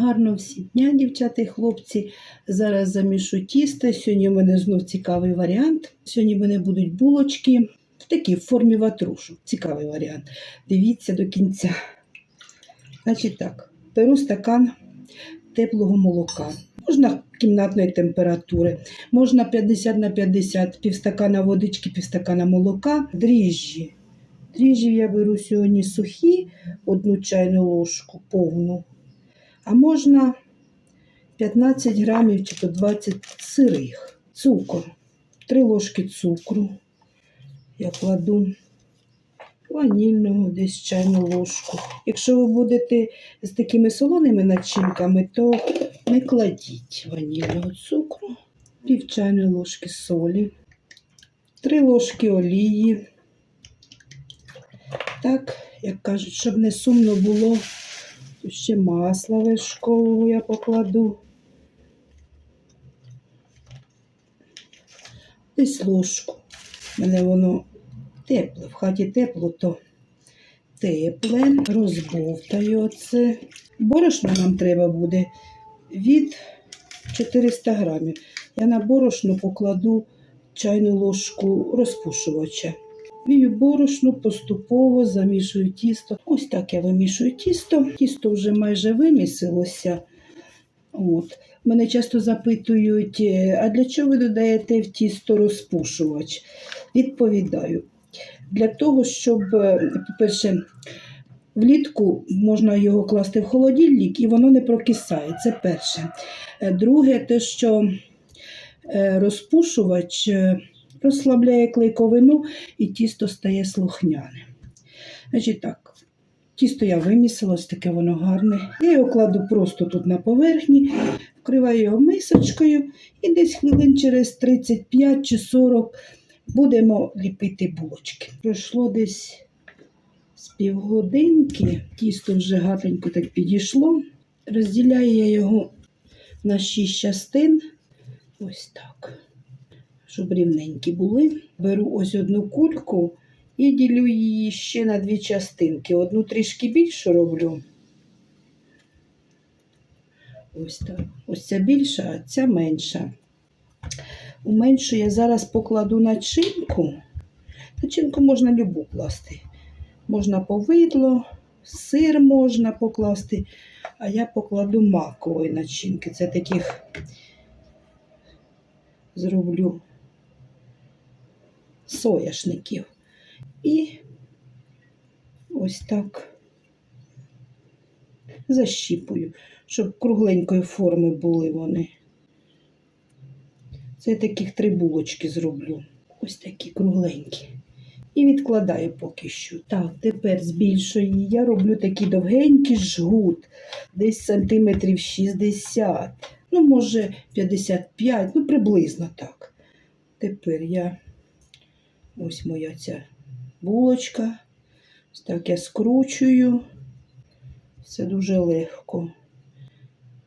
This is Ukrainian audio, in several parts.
Гарно всі дня, дівчата і хлопці. Зараз замішу тісто. Сьогодні у мене знов цікавий варіант. Сьогодні в мене будуть булочки в такій в формі ватрушок. Цікавий варіант. Дивіться до кінця. Значить так, беру стакан теплого молока. Можна кімнатної температури, можна 50 на 50, півстакана водички, півстакана молока, дріжджі. Дріжджі я беру сьогодні сухі, одну чайну ложку повну. А можна 15 грамів чи то 20 сирих. Цукор. 3 ложки цукру. Я кладу ванільного десь чайну ложку. Якщо ви будете з такими солоними начинками, то не кладіть ванільного цукру, пів чайної ложки солі, 3 ложки олії. Так, як кажуть, щоб не сумно було, ще масла вершкового я покладу. Десь ложку. Мене воно тепле, в хаті тепло, то тепле, розбовтаю оце. Борошна нам треба буде від 400 грамів. Я на борошно покладу чайну ложку розпушувача. Вію борошно, поступово замішую тісто. Ось так я вимішую тісто. Тісто вже майже вимісилося. От. Мене часто запитують, «Е, а для чого ви додаєте в тісто розпушувач? Відповідаю. Для того, щоб, е, по-перше, влітку можна його класти в холодильник і воно не прокисає. Це перше. Е, Друге, те, що розпушувач розслабляє клейковину і тісто стає слухняне. Значить так, тісто я вимісила, ось таке воно гарне. Я його кладу просто тут на поверхні, вкриваю його мисочкою і десь хвилин через 35 чи 40 будемо ліпити булочки. Пройшло десь з півгодинки, тісто вже гарненько так підійшло. Розділяю я його на 6 частин. Ось так. Щоб рівненькі були. Беру ось одну кульку і ділю її ще на дві частинки. Одну трішки більшу роблю. Ось так. Ось ця більша, а ця менша. У меншу я зараз покладу начинку. Начинку можна любу класти. Можна повидло, сир можна покласти, а я покладу макової начинки. Це таких зроблю сояшників. І ось так защіпую, щоб кругленької форми були вони. Це таких три булочки зроблю. Ось такі кругленькі. І відкладаю поки що. Так, тепер з більшої я роблю такий довгенький жгут, десь сантиметрів 60, ну, може, 55, ну, приблизно так. Тепер я ось моя ця булочка. Ось так я скручую. Все дуже легко.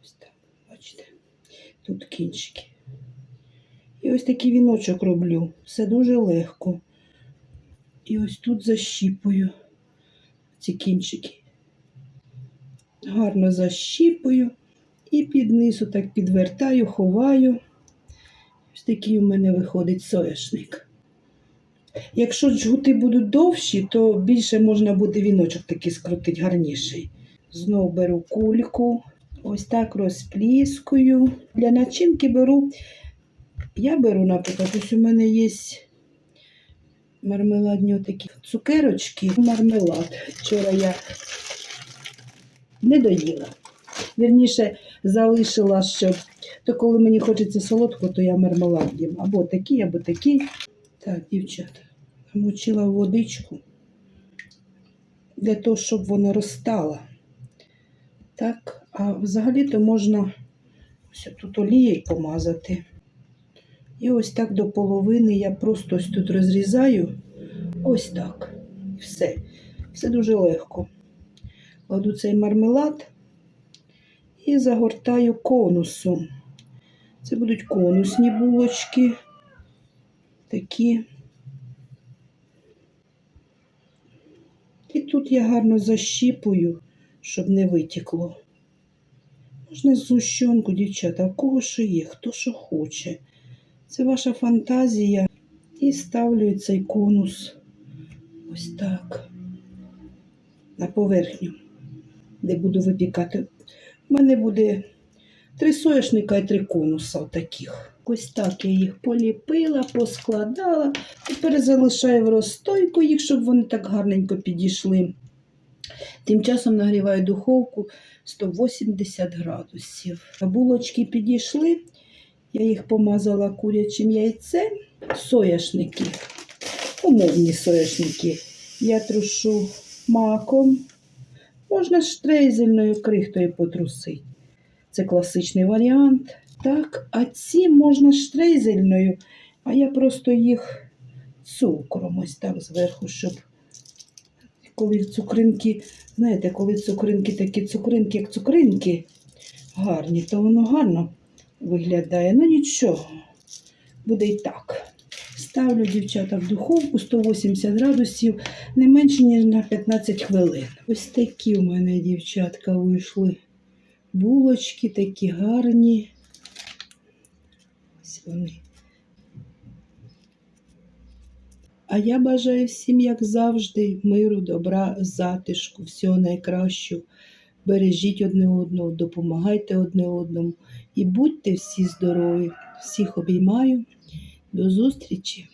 Ось так, бачите, тут кінчики. І ось такий віночок роблю. Все дуже легко. І ось тут защіпую ці кінчики. Гарно защіпую і під низу так підвертаю, ховаю. Ось такий у мене виходить соняшник. Якщо джгути будуть довші, то більше можна буде віночок такий скрутити гарніший. Знову беру кульку, ось так розпліскую. Для начинки беру я беру, наприклад, ось у мене є мармеладні такі цукерочки, мармелад. Вчора я не доїла. Вірніше, залишила, щоб то коли мені хочеться солодко, то я мармелад їм. Або такий, або такий. Так, дівчата, намочила водичку для того, щоб воно розстало. Так, а взагалі-то можна ось тут олією помазати. І ось так до половини я просто ось тут розрізаю. Ось так. І все. Все дуже легко. Кладу цей мармелад і загортаю конусом. Це будуть конусні булочки. Такі. І тут я гарно защіпую, щоб не витікло. Можна зущенку, дівчата, в кого що є, хто що хоче. Це ваша фантазія. І ставлю цей конус ось так на поверхню, де буду випікати. У мене буде три соняшника і три конуса таких. Ось так я їх поліпила, поскладала. Тепер залишаю в розстойку їх, щоб вони так гарненько підійшли. Тим часом нагріваю духовку 180 градусів. Булочки підійшли, я їх помазала курячим яйцем. Сояшники, умовні сояшники. Я трушу маком. Можна штрейзельною крихтою потрусити. Це класичний варіант. Так, а ці можна штрейзельною, а я просто їх цукром ось так зверху, щоб коли цукринки, знаєте, коли цукринки такі цукринки, як цукринки гарні, то воно гарно виглядає. Ну нічого, буде і так. Ставлю дівчата в духовку 180 градусів, не менше, ніж на 15 хвилин. Ось такі у мене дівчатка вийшли. Булочки такі гарні. Ось. А я бажаю всім, як завжди, миру, добра, затишку, всього найкращого. Бережіть одне одного, допомагайте одне одному і будьте всі здорові. Всіх обіймаю. До зустрічі!